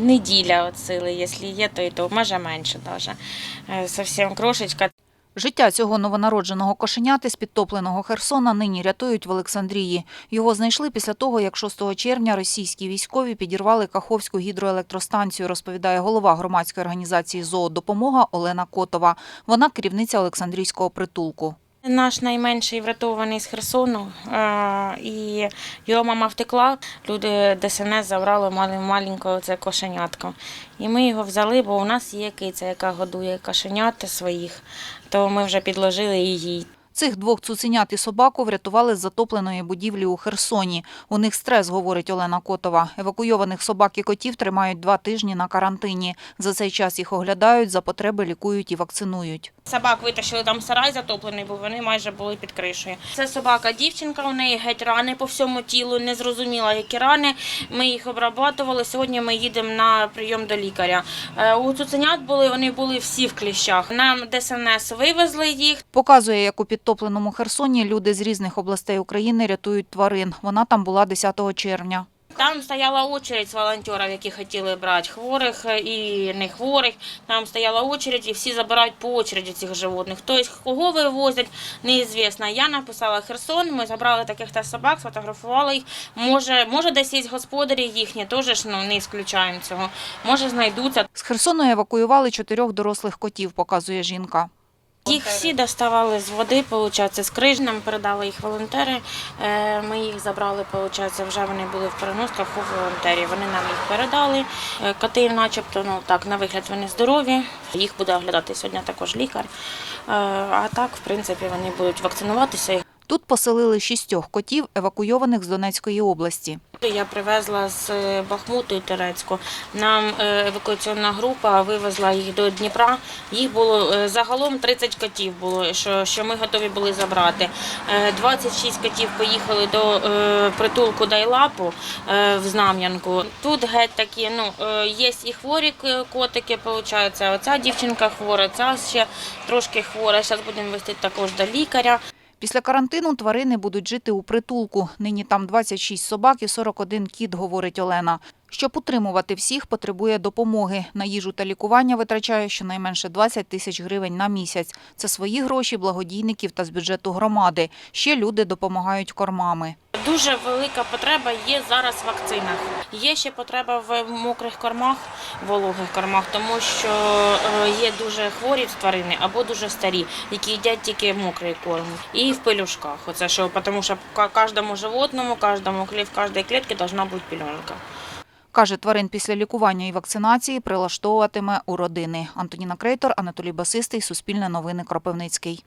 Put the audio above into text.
неділя сили, якщо є, то і то, може менше навіть. Зовсім крошечка. Життя цього новонародженого кошеняти з підтопленого Херсона нині рятують в Олександрії. Його знайшли після того, як 6 червня російські військові підірвали Каховську гідроелектростанцію, розповідає голова громадської організації «Зоодопомога» Олена Котова. Вона керівниця Олександрійського притулку. Наш найменший врятований з Херсону, е, і його мама втекла. Люди ДСНС забрали маленького це кошенятко. І ми його взяли, бо у нас є киця, яка годує кошенят своїх, то ми вже підложили її. Цих двох цуценят і собаку врятували з затопленої будівлі у Херсоні. У них стрес, говорить Олена Котова. Евакуйованих собак і котів тримають два тижні на карантині. За цей час їх оглядають, за потреби лікують і вакцинують. Собак витащили, там сарай затоплений був, вони майже були під кришею. Це собака дівчинка, у неї геть рани по всьому тілу, не зрозуміла, які рани. Ми їх обрабатували. Сьогодні ми їдемо на прийом до лікаря. Е, У цуценят були, вони були всі в кліщах. Нам ДСНС вивезли їх. Показує, як у підтопленому Херсоні люди з різних областей України рятують тварин. Вона там була 10 червня. Там стояла очередь з волонтерів, які хотіли брати хворих і не хворих. Там стояла очередь, і всі забирають по очереді цих животних. Тобто, кого вивозять, неізвісно. Я написала Херсон, ми забрали таких та собак, сфотографували їх. Може, може десь є господарі їхні, теж ну, не ісключаємо цього. Може знайдуться. З Херсону евакуювали чотирьох дорослих котів, показує жінка. Їх всі доставали з води, виходить, з криж нам передали їх волонтери. Е, Ми їх забрали, виходить, вже вони були в переносках у волонтерів. Вони нам їх передали. Е, Коти, начебто, ну так, на вигляд вони здорові. Їх буде оглядати сьогодні також лікар. Е, А так, в принципі, вони будуть вакцинуватися. Тут поселили шістьох котів, евакуйованих з Донецької області. Я привезла з е, Бахмуту і Терецьку. Нам е, евакуаційна група вивезла їх до Дніпра. Їх було е, загалом 30 котів було, що, що ми готові були забрати. Е, 26 котів поїхали до притулку Дайлапу в Знам'янку. Тут геть такі, ну, є і хворі котики, виходить. Оця дівчинка хвора, ця ще трошки хвора. Зараз будемо вести також до лікаря. Після карантину тварини будуть жити у притулку. Нині там 26 собак і 41 кіт, говорить Олена. Щоб утримувати всіх, потребує допомоги. На їжу та лікування витрачає щонайменше 20 тисяч гривень на місяць. Це свої гроші благодійників та з бюджету громади. Ще люди допомагають кормами. Дуже велика потреба є зараз в вакцинах. Є ще потреба в мокрих кормах, вологих кормах, тому що е, є дуже хворі тварини або дуже старі, які їдять тільки мокрий корм. І в пелюшках. Оце що, тому що кожному животному, кожному клі- в кожній клітці повинна бути пільонка. Каже, тварин після лікування і вакцинації прилаштовуватиме у родини. Антоніна Крейтор, Анатолій Басистий, Суспільне новини, Кропивницький.